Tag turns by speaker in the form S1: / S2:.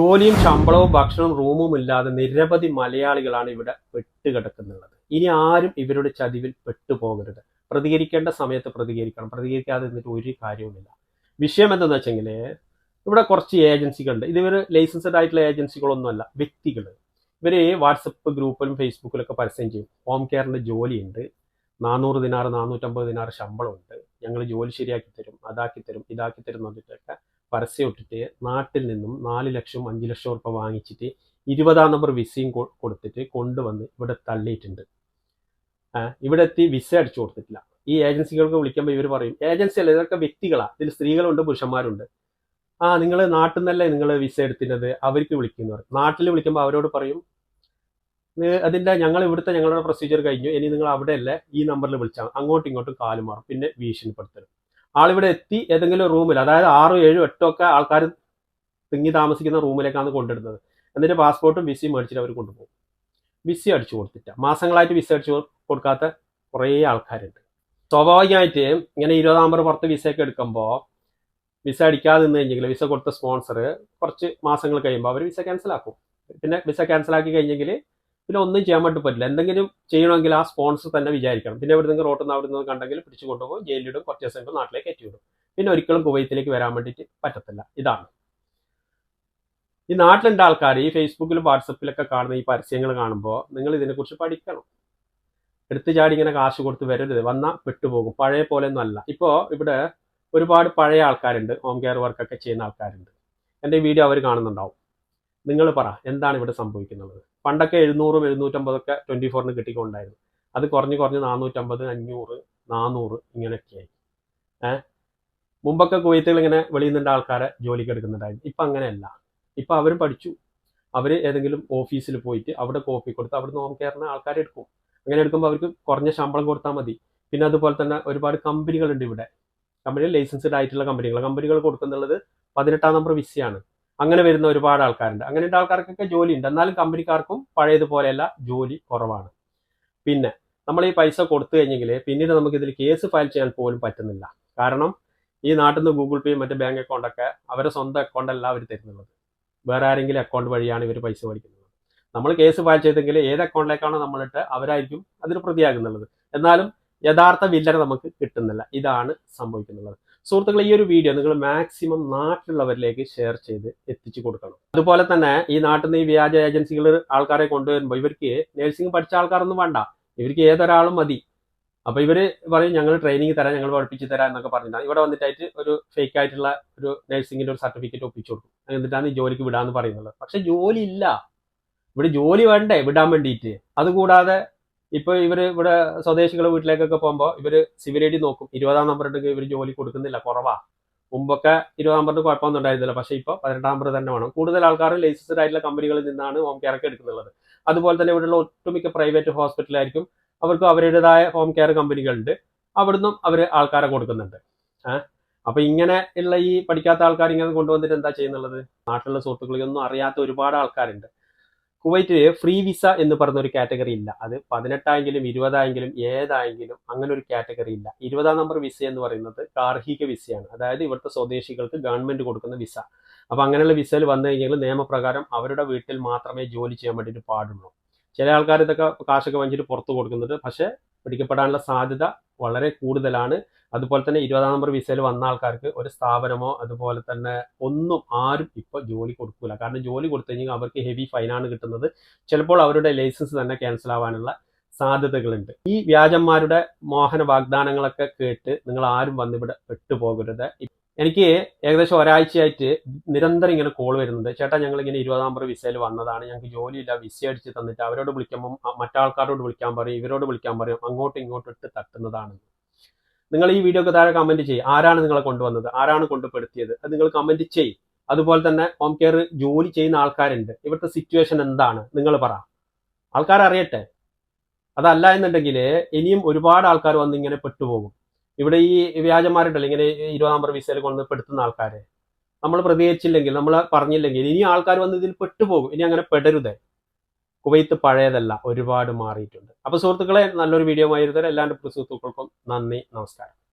S1: ജോലിയും ശമ്പളവും ഭക്ഷണവും റൂമും ഇല്ലാതെ നിരവധി മലയാളികളാണ് ഇവിടെ പെട്ടുകിടക്കുന്നുള്ളത്. ഇനി ആരും ഇവരുടെ ചതിവിൽ പെട്ടുപോകരുത്. പ്രതികരിക്കേണ്ട സമയത്ത് പ്രതികരിക്കണം. പ്രതികരിക്കാതെ നിന്നിട്ട് ഒരു കാര്യവുമില്ല. വിഷയം എന്തെന്ന് വെച്ചെങ്കിൽ ഇവിടെ കുറച്ച് ഏജൻസികളുണ്ട്. ഇതിവർ ലൈസൻസഡ് ആയിട്ടുള്ള ഏജൻസികളൊന്നുമല്ല വ്യക്തികൾ ഇവർ വാട്സപ്പ് ഗ്രൂപ്പിലും ഫേസ്ബുക്കിലൊക്കെ പരസ്യം ചെയ്യും. ഹോം കെയറിന്റെ ജോലിയുണ്ട്. നാനൂറ് ദിനാറ് നാനൂറ്റമ്പത് ദിനാറ് ശമ്പളമുണ്ട്. ഞങ്ങൾ ജോലി ശരിയാക്കി തരും അതാക്കി തരും ഇതാക്കി തരും എന്നൊക്കെ പറഞ്ഞിട്ടൊക്കെ പരസ്യം ഇട്ടിട്ട് നാട്ടിൽ നിന്നും നാല് ലക്ഷം അഞ്ച് ലക്ഷം ഉറുപ്പ വാങ്ങിച്ചിട്ട് ഇരുപതാം നമ്പർ വിസയും കൊടുത്തിട്ട് കൊണ്ടുവന്ന് ഇവിടെ തള്ളിയിട്ടുണ്ട്. ഇവിടെ എത്തി വിസ അടിച്ചു കൊടുത്തിട്ടില്ല. ഈ ഏജൻസികൾക്ക് വിളിക്കുമ്പോൾ ഇവർ പറയും ഏജൻസി അല്ല ഇതൊക്കെ വ്യക്തികളാണ് ഇതിൽ സ്ത്രീകളുണ്ട് പുരുഷന്മാരുണ്ട്. ആ നിങ്ങൾ നാട്ടിൽ നിന്നല്ലേ നിങ്ങൾ വിസ എടുത്തിരുന്നത്? അവർക്ക് വിളിക്കുന്നവർ നാട്ടിൽ വിളിക്കുമ്പോൾ അവരോട് പറയും അതിന്റെ ഞങ്ങൾ ഇവിടുത്തെ ഞങ്ങളുടെ പ്രൊസീജിയർ കഴിഞ്ഞു. ഇനി നിങ്ങൾ അവിടെ അല്ലേ ഈ നമ്പറിൽ വിളിച്ചാൽ അങ്ങോട്ടും ഇങ്ങോട്ടും കാലുമാറും പിന്നെ ഭീഷണിപ്പെടുത്തലും ആളിവിടെ എത്തി ഏതെങ്കിലും റൂമിൽ അതായത് ആറും ഏഴും എട്ടോ ഒക്കെ ആൾക്കാർ തിങ്ങി താമസിക്കുന്ന റൂമിലേക്കാണ് കൊണ്ടിടുന്നത് എന്നിട്ട് പാസ്പോർട്ടും വിസയും മേടിച്ചിട്ട് അവർ കൊണ്ടുപോകും. വിസ അടിച്ചു കൊടുത്തിട്ട. മാസങ്ങളായിട്ട് വിസ അടിച്ചു കൊടുക്കാത്ത കുറേ ആൾക്കാരുണ്ട്. സ്വാഭാവികമായിട്ട് ഇങ്ങനെ ഇരുപതാം നമ്പർ പുറത്ത് വിസയൊക്കെ എടുക്കുമ്പോൾ വിസ അടിക്കാതെ നിന്ന് കഴിഞ്ഞെങ്കിൽ വിസ കൊടുത്ത സ്പോൺസർ കുറച്ച് മാസങ്ങൾ കഴിയുമ്പോൾ അവർ വിസ ക്യാൻസൽ ആക്കും. പിന്നെ വിസ ക്യാൻസൽ ആക്കി കഴിഞ്ഞെങ്കിൽ പിന്നെ ഒന്നും ചെയ്യാൻ വേണ്ടി പറ്റില്ല. എന്തെങ്കിലും ചെയ്യണമെങ്കിൽ ആ സ്പോൺസർ തന്നെ വിചാരിക്കണം. പിന്നെ ഇവിടെ നിന്ന് റോട്ടിൽ നിന്ന് അവിടെ നിന്ന് കണ്ടെങ്കിൽ പിടിച്ചു കൊണ്ടുപോകും ജയിലിടും കുറച്ച് ദിവസം കഴിയുമ്പോൾ നാട്ടിലേക്ക് കയറ്റിവിടും പിന്നെ ഒരിക്കലും കുവൈത്തിലേക്ക് വരാൻ വേണ്ടിയിട്ട് പറ്റത്തില്ല. ഇതാണ്. ഈ നാട്ടിലുണ്ട് ആൾക്കാർ ഈ ഫേസ്ബുക്കിലും വാട്സപ്പിലൊക്കെ കാണുന്ന ഈ പരസ്യങ്ങൾ കാണുമ്പോൾ നിങ്ങൾ ഇതിനെക്കുറിച്ച് പഠിക്കണം. എടുത്തു ചാടി ഇങ്ങനെ കാശ് കൊടുത്ത് വരരുത്. വന്നാൽ പെട്ടുപോകും പഴയ പോലെ ഒന്നും അല്ല. ഇപ്പോൾ ഇവിടെ ഒരുപാട് പഴയ ആൾക്കാരുണ്ട്. ഹോം കെയർ വർക്കൊക്കെ ചെയ്യുന്ന ആൾക്കാരുണ്ട്. എന്റെ വീഡിയോ അവർ കാണുന്നുണ്ടാവും. നിങ്ങൾ പറ എന്താണ് ഇവിടെ സംഭവിക്കുന്നത്? പണ്ടൊക്കെ എഴുന്നൂറും എഴുന്നൂറ്റമ്പതൊക്കെ ട്വന്റി ഫോറിന് കിട്ടിക്കൊണ്ടായിരുന്നു. അത് കുറഞ്ഞ് കുറഞ്ഞ് നാനൂറ്റമ്പത് അഞ്ഞൂറ് നാനൂറ് ഇങ്ങനെയൊക്കെയായി ഏഹ് മുമ്പൊക്കെ കുവൈത്തുകൾ ഇങ്ങനെ വെളിയിൽ നിന്നിട്ട് ആൾക്കാരെ ജോലിക്ക് എടുക്കുന്നുണ്ടായിരുന്നു ഇപ്പം അങ്ങനെയല്ല. ഇപ്പം അവരും പഠിച്ചു. അവർ ഏതെങ്കിലും ഓഫീസിൽ പോയിട്ട് അവിടെ കോപ്പി കൊടുത്ത് അവിടെ നോം കെയറിന് ആൾക്കാരെ എടുക്കും. അങ്ങനെ എടുക്കുമ്പോൾ അവർക്ക് കുറഞ്ഞ ശമ്പളം കൊടുത്താൽ മതി. പിന്നെ അതുപോലെ തന്നെ ഒരുപാട് കമ്പനികളുണ്ട് ഇവിടെ. കമ്പനികൾ ലൈസൻസ്ഡ് ആയിട്ടുള്ള കമ്പനികൾ കമ്പനികൾ കൊടുക്കുന്നുള്ളത് പതിനെട്ടാം നമ്പർ വിസയാണ്. അങ്ങനെ വരുന്ന ഒരുപാട് ആൾക്കാരുണ്ട്. അങ്ങനെയുള്ള ആൾക്കാർക്കൊക്കെ ജോലി ഉണ്ട് എന്നാലും കമ്പനിക്കാർക്കും പഴയതുപോലെയല്ല ജോലി കുറവാണ്. പിന്നെ നമ്മൾ ഈ പൈസ കൊടുത്തു കഴിഞ്ഞെങ്കിൽ പിന്നീട് നമുക്ക് ഇതിൽ കേസ് ഫയൽ ചെയ്യാൻ പോലും പറ്റുന്നില്ല. കാരണം ഈ നാട്ടിൽ നിന്ന് ഗൂഗിൾ പേയും മറ്റു ബാങ്ക് അക്കൗണ്ടൊക്കെ അവരുടെ സ്വന്തം അക്കൗണ്ട് അല്ല അവർ തരുന്നുള്ളത് വേറെ ആരെങ്കിലും അക്കൗണ്ട് വഴിയാണ് ഇവർ പൈസ മേടിക്കുന്നത്. നമ്മൾ കേസ് ഫയൽ ചെയ്തെങ്കിൽ ഏത് അക്കൗണ്ടിലേക്കാണോ നമ്മളിട്ട് അവരായിരിക്കും അതിന് പ്രതിയാകുന്നുള്ളത്. എന്നാലും യഥാർത്ഥ വില്ലനെ നമുക്ക് കിട്ടുന്നില്ല. ഇതാണ് സംഭവിക്കുന്നുള്ളത് സുഹൃത്തുക്കളെ ഈ ഒരു വീഡിയോ നിങ്ങൾ മാക്സിമം നാട്ടിലുള്ളവരിലേക്ക് ഷെയർ ചെയ്ത് എത്തിച്ചു കൊടുക്കണം. അതുപോലെ തന്നെ ഈ നാട്ടിൽ നിന്ന് ഈ വ്യാജ ഏജൻസികൾ ആൾക്കാരെ കൊണ്ടുവരുമ്പോൾ ഇവർക്ക് നഴ്സിംഗ് പഠിച്ച ആൾക്കാരൊന്നും വേണ്ട. ഇവർക്ക് ഏതൊരാളും മതി. അപ്പൊ ഇവർ പറയും ഞങ്ങൾ ട്രെയിനിങ് തരാം ഞങ്ങൾ പഠിപ്പിച്ച് തരാം എന്നൊക്കെ പറഞ്ഞിട്ടാണ് ഇവിടെ വന്നിട്ടായിട്ട് ഒരു ഫേക്ക് ആയിട്ടുള്ള ഒരു നഴ്സിംഗിന്റെ ഒരു സർട്ടിഫിക്കറ്റ് ഒപ്പിച്ചു കൊടുക്കും. എന്നിട്ടാണ് ഈ ജോലിക്ക് വിടാന്ന് പറയുന്നത്. പക്ഷെ ജോലി ഇല്ല. ഇവിടെ ജോലി വേണ്ടേ? വിടാൻ വേണ്ടിയിട്ട് അതുകൂടാതെ ഇപ്പൊ ഇവർ ഇവിടെ സ്വദേശികളെ വീട്ടിലേക്കൊക്കെ പോകുമ്പോൾ ഇവർ സിവിൽ ഐ ഡി നോക്കും. ഇരുപതാം നമ്പർ ഉണ്ടെങ്കിൽ ഇവർ ജോലി കൊടുക്കുന്നില്ല കുറവാ. മുമ്പൊക്കെ ഇരുപതാം നമ്പറിന് കുഴപ്പമൊന്നും ഉണ്ടായിരുന്നില്ല. പക്ഷേ ഇപ്പോൾ പതിനെട്ടാം നമ്പർ തന്നെ വേണം. കൂടുതൽ ആൾക്കാർ ലൈസൻസ്ഡ് ആയിട്ടുള്ള കമ്പനികളിൽ നിന്നാണ് ഹോം കെയർ ഒക്കെ എടുക്കുന്നുള്ളത് അതുപോലെ തന്നെ ഇവിടെയുള്ള ഒട്ടുമിക്ക പ്രൈവറ്റ് ഹോസ്പിറ്റലായിരിക്കും അവർക്ക് അവരുടേതായ ഹോം കെയർ കമ്പനികളുണ്ട്. അവിടുന്നും അവർ ആൾക്കാരെ കൊടുക്കുന്നുണ്ട്. ഏഹ് അപ്പൊ ഇങ്ങനെ ഉള്ള ഈ പഠിക്കാത്ത ആൾക്കാർ ഇങ്ങനെ കൊണ്ടുവന്നിട്ട് എന്താ ചെയ്യുന്നുള്ളത്? നാട്ടിലുള്ള സുഹൃത്തുക്കളൊന്നും അറിയാത്ത ഒരുപാട് ആൾക്കാരുണ്ട്. കുവൈറ്റ് ഫ്രീ വിസ എന്ന് പറഞ്ഞ ഒരു കാറ്റഗറി ഇല്ല. അത് പതിനെട്ടായെങ്കിലും ഇരുപതായെങ്കിലും ഏതായെങ്കിലും അങ്ങനെ ഒരു കാറ്റഗറി ഇല്ല. ഇരുപതാം നമ്പർ വിസ എന്ന് പറയുന്നത് ഗാർഹിക വിസയാണ്. അതായത് ഇവിടുത്തെ സ്വദേശികൾക്ക് ഗവൺമെന്റ് കൊടുക്കുന്ന വിസ. അപ്പൊ അങ്ങനെയുള്ള വിസയിൽ വന്നു കഴിഞ്ഞാൽ നിയമപ്രകാരം അവരുടെ വീട്ടിൽ മാത്രമേ ജോലി ചെയ്യാൻ വേണ്ടിയിട്ട് പാടുള്ളൂ. ചില ആൾക്കാർ ഇതൊക്കെ കാശൊക്കെ വാങ്ങിച്ചിട്ട് പുറത്ത് കൊടുക്കുന്നുണ്ട്. പക്ഷെ പിടിക്കപ്പെടാനുള്ള സാധ്യത വളരെ കൂടുതലാണ്. അതുപോലെ തന്നെ ഇരുപതാം നമ്പർ വിസയിൽ വന്ന ആൾക്കാർക്ക് ഒരു സ്ഥാപനമോ അതുപോലെ തന്നെ ഒന്നും ആരും ഇപ്പൊ ജോലി കൊടുക്കൂല. കാരണം ജോലി കൊടുത്തു കഴിഞ്ഞാൽ അവർക്ക് ഹെവി ഫൈനാണ് കിട്ടുന്നത്. ചിലപ്പോൾ അവരുടെ ലൈസൻസ് തന്നെ ക്യാൻസൽ ആവാനുള്ള സാധ്യതകളുണ്ട്. ഈ വ്യാജന്മാരുടെ മോഹന വാഗ്ദാനങ്ങളൊക്കെ കേട്ട് നിങ്ങൾ ആരും വന്നിവിടെ പെട്ടുപോകരുത്. എനിക്ക് ഏകദേശം ഒരാഴ്ചയായിട്ട് നിരന്തരം ഇങ്ങനെ കോൾ വരുന്നുണ്ട്. ചേട്ടാ ഞങ്ങൾ ഇങ്ങനെ ഇരുപതാം നമ്പർ വിസയിൽ വന്നതാണ്. ഞങ്ങൾക്ക് ജോലിയില്ല വിസ അടിച്ച് തന്നിട്ട് അവരോട് വിളിക്കുമ്പം മറ്റാൾക്കാരോട് വിളിക്കാൻ പറയും ഇവരോട് വിളിക്കാൻ പറയും അങ്ങോട്ടും ഇങ്ങോട്ടും ഇട്ട് തട്ടുന്നതാണ്. നിങ്ങൾ ഈ വീഡിയോക്ക് താഴെ കമന്റ് ചെയ്യും. ആരാണ് നിങ്ങളെ കൊണ്ടുവന്നത്? ആരാണ് കൊണ്ടുപെടുത്തിയത് അത് നിങ്ങൾ കമന്റ് ചെയ്യും. അതുപോലെ തന്നെ ഹോം കെയർ ജോലി ചെയ്യുന്ന ആൾക്കാരുണ്ട്. ഇവിടുത്തെ സിറ്റുവേഷൻ എന്താണ്? നിങ്ങൾ പറ. ആൾക്കാർ അറിയട്ടെ അതല്ല എന്നുണ്ടെങ്കിൽ ഇനിയും ഒരുപാട് ആൾക്കാർ വന്ന് ഇങ്ങനെ പെട്ടുപോകും. ഇവിടെ ഈ വ്യാജന്മാരുണ്ടല്ലോ ഇങ്ങനെ ഇരുപത് നമ്പർ വിസയിൽ കൊണ്ട് പെടുത്തുന്ന ആൾക്കാരെ. നമ്മൾ പ്രതികരിച്ചില്ലെങ്കിൽ നമ്മൾ പറഞ്ഞില്ലെങ്കിൽ ഇനി ആൾക്കാർ വന്ന് ഇതിൽ പെട്ടുപോകും. ഇനി അങ്ങനെ പെടരുത്. കുവൈത്ത് പഴയതല്ല ഒരുപാട് മാറിയിട്ടുണ്ട്. അപ്പൊ സുഹൃത്തുക്കളെ നല്ലൊരു വീഡിയോ ആയിരുന്നു എല്ലാവരുടെ സുഹൃത്തുക്കൾക്കും നന്ദി നമസ്കാരം.